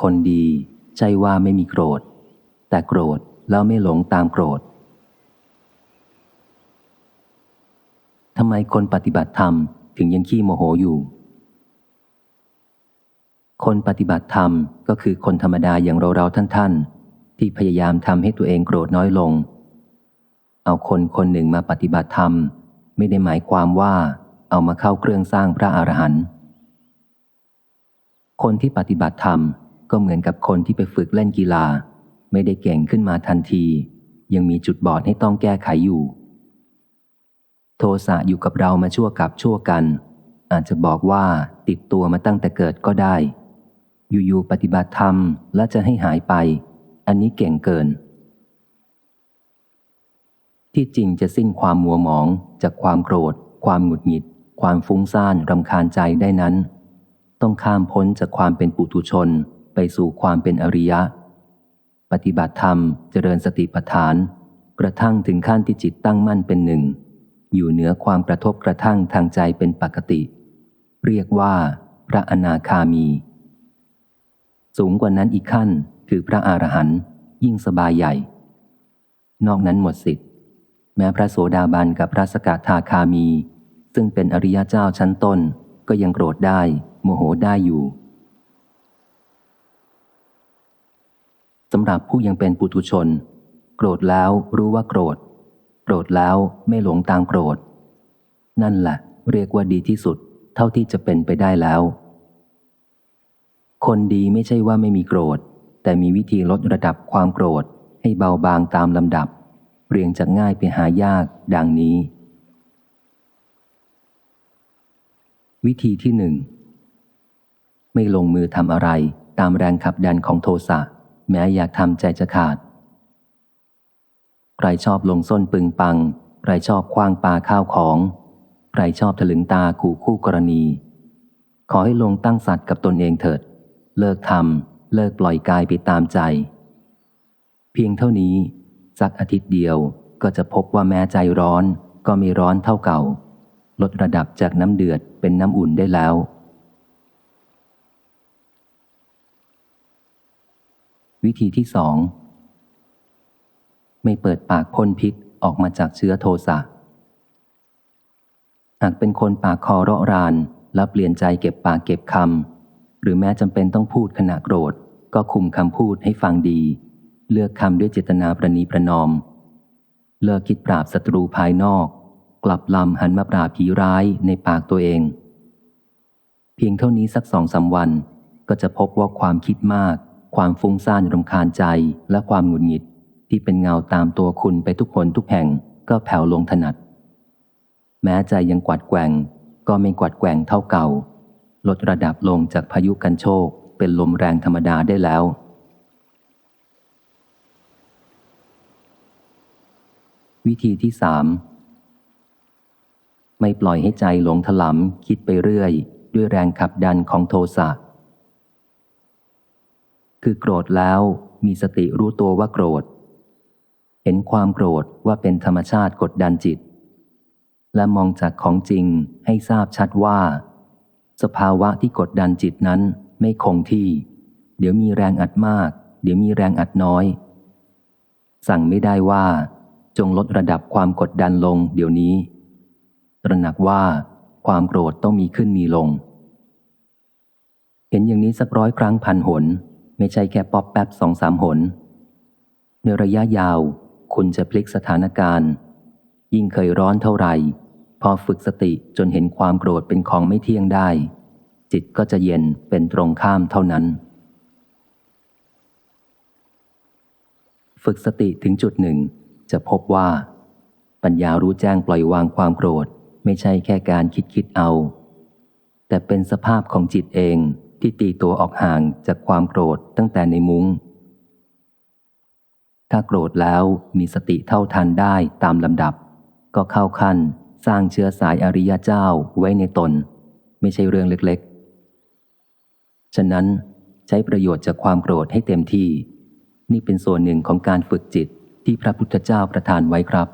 คนดีใช่ว่าไม่มีโกรธ แต่โกรธแล้วไม่หลงตามโกรธทำไมคนปฏิบัติธรรมถึงยังขี้โมโหอยู่ คนปฏิบัติธรรมก็คือคนธรรมดาอย่างเราเราท่านท่านๆ ที่พยายามทำให้ตัวเองโกรธน้อยลง เอาคนคนหนึ่งมาปฏิบัติธรรม ไม่ได้หมายความว่าเอามาเข้าเครื่องสร้างพระอรหันต์คนที่ปฏิบัติธรรม ก็เหมือนกับคนที่ไปฝึกเล่นกีฬา ไม่ได้เก่งขึ้นมาทันที ยังมีจุดบอดให้ต้องแก้ไขอยู่ โทสะอยู่กับเรามาชั่วกับชั่วกัน อาจจะบอกว่าติดตัวมาตั้งแต่เกิดก็ได้ อยู่ๆปฏิบัติธรรมและจะให้หายไป อันนี้เก่งเกิน ที่จริงจะสิ้นความมัวหมองจากความโกรธ ความหงุดหงิด ความฟุ้งซ่านรำคาญใจได้นั้น ต้องข้ามพ้นจากความเป็นปุถุชน ไปสู่ความเป็นอริยะ ปฏิบัติธรรมเจริญสติปัฏฐาน กระทั่งถึงขั้นที่จิตตั้งมั่นเป็นหนึ่ง อยู่เหนือความกระทบกระทั่งทางใจเป็นปกติ เรียกว่า พระอนาคามี สูงกว่านั้นอีกขั้นคือพระอรหันต์ยิ่งสบายใหญ่ นอกนั้นหมดสิทธิ์ แม้พระโสดาบันกับพระสกทาคามี ซึ่งเป็นอริยเจ้าชั้นต้นก็ยังโกรธได้ โมโหได้อยู่ำหรับผู้ยังเป็นปุถุชน โกรธแล้วรู้ว่าโกรธ โกรธแล้วไม่หลงตามโกรธ นั่นแหละเรียกว่าดีที่สุด เท่าที่จะเป็นไปได้แล้ว คนดีไม่ใช่ว่าไม่มีโกรธ แต่มีวิธีลดระดับความโกรธ ให้เบาบางตามลำดับ เรียงจากง่ายไปหายากดังนี้ วิธีที่หนึ่งไม่ลงมือทำอะไรตามแรงขับดันของโทสะ แม้อยากทำใจจะขาด ใครชอบลงส้นปึงปัง ใครชอบคว้างปาข้าวของ ใครชอบถลึงตาขู่คู่กรณี ขอให้ลงตั้งสัตว์กับตนเองเถิด เลิกทำเลิกปล่อยกายไปตามใจ เพียงเท่านี้ สักอาทิตย์เดียวก็จะพบว่าแม้ใจร้อนก็มีร้อนเท่าเก่า ลดระดับจากน้ำเดือดเป็นน้ำอุ่นได้แล้ว วิธีที่สอง ไม่เปิดปากพ่นพิษออกมาจากเชื้อโทสะหากเป็นคนปากคอเราะราน แล้วเปลี่ยนใจเก็บปากเก็บคำหรือแม้จำเป็นต้องพูดขณะโกรธ ก็คุมคำพูดให้ฟังดี เลือกคำด้วยเจตนาประนีประนอม เลิกคิดปราบศัตรูภายนอก กลับลำหันมาปราบผีร้ายในปากตัวเอง เพียงเท่านี้สักสองสาวัน ก็จะพบว่าความคิดมาก ความฟุ้งซ่านรำคาญใจและความหงุดหงิด ที่เป็นเงาตามตัวคุณไปทุกคนทุกแห่งก็แผ่วลงถนัด แม้ใจยังกวัดแกว่ง ก็ไม่กวัดแกว่งเท่าเก่า ลดระดับลงจากพายุกันโชคเป็นลมแรงธรรมดาได้แล้ว วิธีที่สามไม่ปล่อยให้ใจหลงถลำคิดไปเรื่อย ด้วยแรงขับดันของโทสะ คือโกรธแล้วมีสติรู้ตัวว่าโกรธ เห็นความโกรธว่าเป็นธรรมชาติกดดันจิต และมองจากของจริงให้ทราบชัดว่า สภาวะที่กดดันจิตนั้นไม่คงที่ เดี๋ยวมีแรงอัดมาก เดี๋ยวมีแรงอัดน้อย สั่งไม่ได้ว่า จงลดระดับความกดดันลงเดี๋ยวนี้ ตระหนักว่าความโกรธต้องมีขึ้นมีลง เห็นอย่างนี้สักร้อยครั้งพันหน ไม่ใช่แค่ป๊อปแป๊บสองสามหน ในระยะยาว คุณจะพลิกสถานการณ์ ยิ่งเคยร้อนเท่าไหร่ พอฝึกสติจนเห็นความโกรธเป็นของไม่เที่ยงได้ จิตก็จะเย็นเป็นตรงข้ามเท่านั้น ฝึกสติถึงจุดหนึ่ง จะพบว่า ปัญญารู้แจ้งปล่อยวางความโกรธ ไม่ใช่แค่การคิดคิดเอา แต่เป็นสภาพของจิตเอง ที่ตีตัวออกห่างจากความโกรธตั้งแต่ในมุง้ง ถ้าโกรธแล้วมีสติเท่าทันได้ตามลำดับ ก็เข้าขั้นสร้างเชื้อสายอริยเจ้าไว้ในตน ไม่ใช่เรื่องเล็กๆ ฉะนั้นใช้ประโยชน์จากความโกรธให้เต็มที่ นี่เป็นส่วนหนึ่งของการฝึกจิตที่พระพุทธเจ้าประทานไว้ครับ